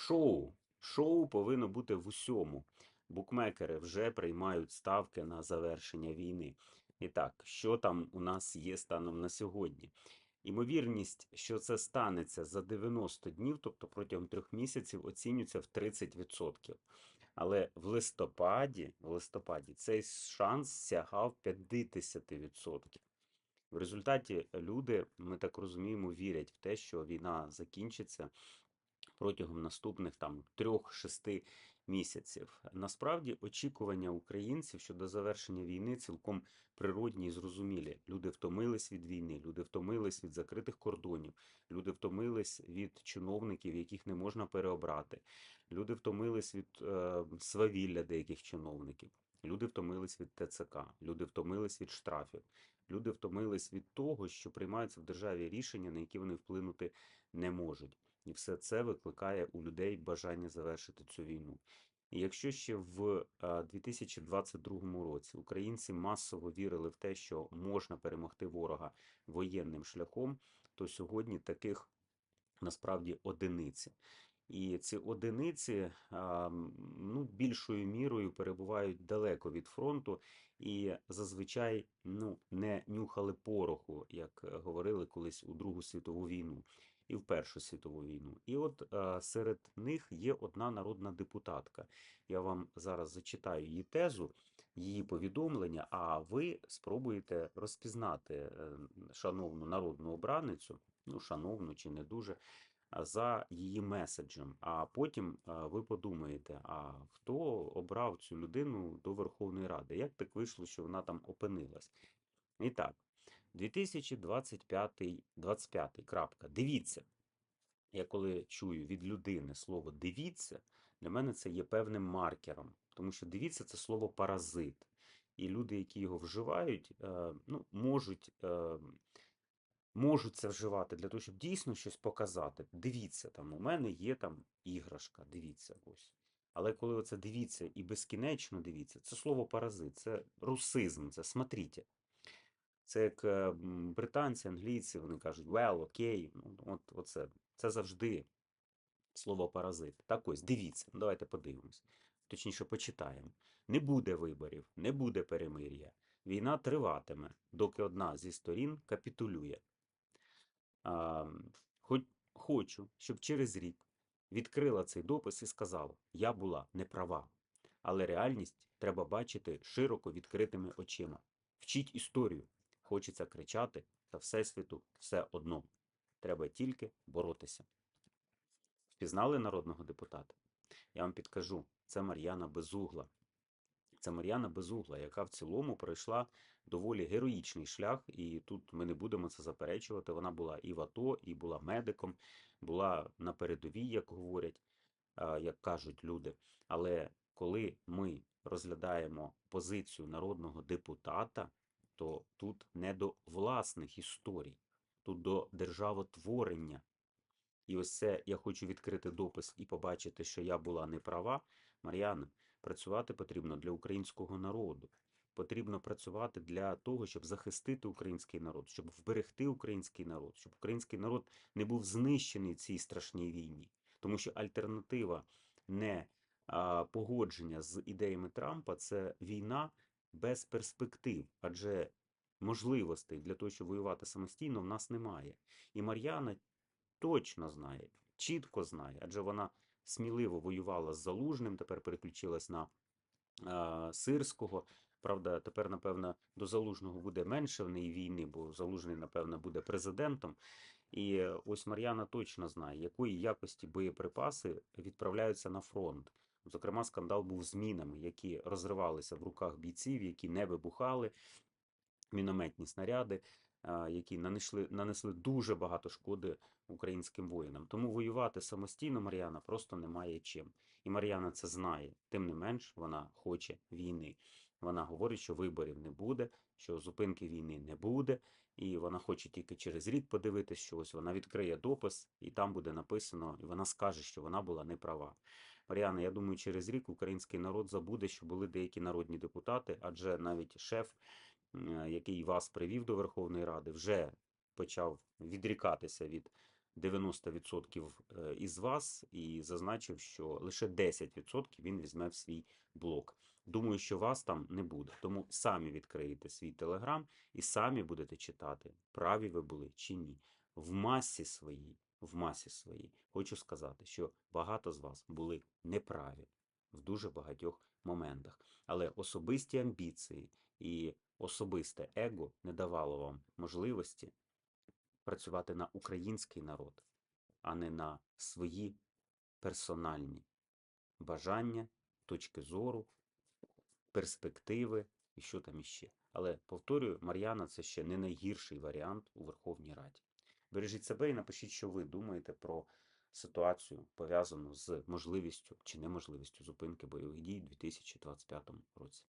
Шоу. Шоу повинно бути в усьому. Букмекери вже приймають ставки на завершення війни. І так, що там у нас є станом на сьогодні? Імовірність, що це станеться за 90 днів, тобто протягом трьох місяців, оцінюється в 30%. Але в листопаді, в листопаді цей шанс сягав 50%. В результаті люди, ми так розуміємо, вірять в те, що війна закінчиться протягом наступних там 3-6 місяців. Насправді очікування українців щодо завершення війни цілком природні і зрозумілі. Люди втомились від війни, люди втомились від закритих кордонів, люди втомились від чиновників, яких не можна переобрати. Люди втомились від е, свавілля деяких чиновників. Люди втомились від ТЦК, люди втомились від штрафів, люди втомились від того, що приймаються в державі рішення, на які вони вплинути не можуть. І все це викликає у людей бажання завершити цю війну. І якщо ще в е, 2022 році українці масово вірили в те, що можна перемогти ворога воєнним шляхом, то сьогодні таких насправді одиниці. І ці одиниці ну, більшою мірою перебувають далеко від фронту і зазвичай ну, не нюхали пороху, як е, говорили колись у Другу світову війну і в Першу світову війну. І от е, серед них є одна народна депутатка. Я вам зараз зачитаю її тезу, її повідомлення, а ви спробуєте розпізнати е, шановну народну обраницю, ну, шановну чи не дуже, за її меседжем. А потім е, ви подумаєте, а хто обрав цю людину до Верховної Ради? Як так вийшло, що вона там опинилась? І так, 2025 25 крапка. Дивіться. Я коли чую від людини слово дивіться, для мене це є певним маркером, тому що дивіться це слово паразит. І люди, які його вживають, е, ну, можуть, е, можуть це вживати для того, щоб дійсно щось показати. Дивіться, там у мене є там іграшка, дивіться ось. Але коли оце дивіться і безкінечно дивіться, це слово паразит, це русизм, це смотрите. Це як британці, англійці, вони кажуть well, окей, ну, от, оце. Це завжди слово паразит. Так ось, дивіться, ну, давайте подивимось. Точніше, почитаємо. Не буде виборів, не буде перемир'я. Війна триватиме, доки одна зі сторін капітулює. А, хоч, хочу, щоб через рік відкрила цей допис і сказала: Я була не права. Але реальність треба бачити широко відкритими очима. Вчіть історію. Хочеться кричати, та Всесвіту все одно. Треба тільки боротися. Впізнали народного депутата? Я вам підкажу, це Мар'яна Безугла. Це Мар'яна Безугла, яка в цілому пройшла доволі героїчний шлях, і тут ми не будемо це заперечувати. Вона була і в АТО, і була медиком, була на передовій, як говорять, як кажуть люди. Але коли ми розглядаємо позицію народного депутата, то тут не до власних історій, тут до державотворення. І ось це я хочу відкрити допис і побачити, що я була не права. Мар'яна, працювати потрібно для українського народу. Потрібно працювати для того, щоб захистити український народ, щоб вберегти український народ, щоб український народ не був знищений цій страшній війні. Тому що альтернатива не погодження з ідеями Трампа це війна без перспектив, адже можливостей для того, щоб воювати самостійно, в нас немає. І Мар'яна точно знає, чітко знає, адже вона сміливо воювала з Залужним, тепер переключилась на е, Сирського. Правда, тепер, напевно, до Залужного буде менше в неї війни, бо Залужний, напевно, буде президентом. І е, ось Мар'яна точно знає, якої якості боєприпаси відправляються на фронт. Зокрема, скандал був з мінами, які розривалися в руках бійців, які не вибухали, мінометні снаряди, які нанесли, нанесли дуже багато шкоди українським воїнам. Тому воювати самостійно Мар'яна просто немає чим. І Мар'яна це знає. Тим не менш, вона хоче війни. Вона говорить, що виборів не буде, що зупинки війни не буде, і вона хоче тільки через рік подивитись, що ось вона відкриє допис, і там буде написано, і вона скаже, що вона була не права. Мар'яна, я думаю, через рік український народ забуде, що були деякі народні депутати, адже навіть шеф, який вас привів до Верховної Ради, вже почав відрікатися від 90% е, із вас і зазначив, що лише 10% він візьме в свій блок. Думаю, що вас там не буде. Тому самі відкриєте свій телеграм і самі будете читати, праві ви були чи ні. В масі своїй, в масі своїй хочу сказати, що багато з вас були неправі в дуже багатьох моментах. Але особисті амбіції і особисте его не давало вам можливості працювати на український народ, а не на свої персональні бажання, точки зору, перспективи і що там іще. Але повторюю, Мар'яна це ще не найгірший варіант у Верховній Раді. Бережіть себе і напишіть, що ви думаєте про ситуацію, пов'язану з можливістю чи неможливістю зупинки бойових дій у 2025 році.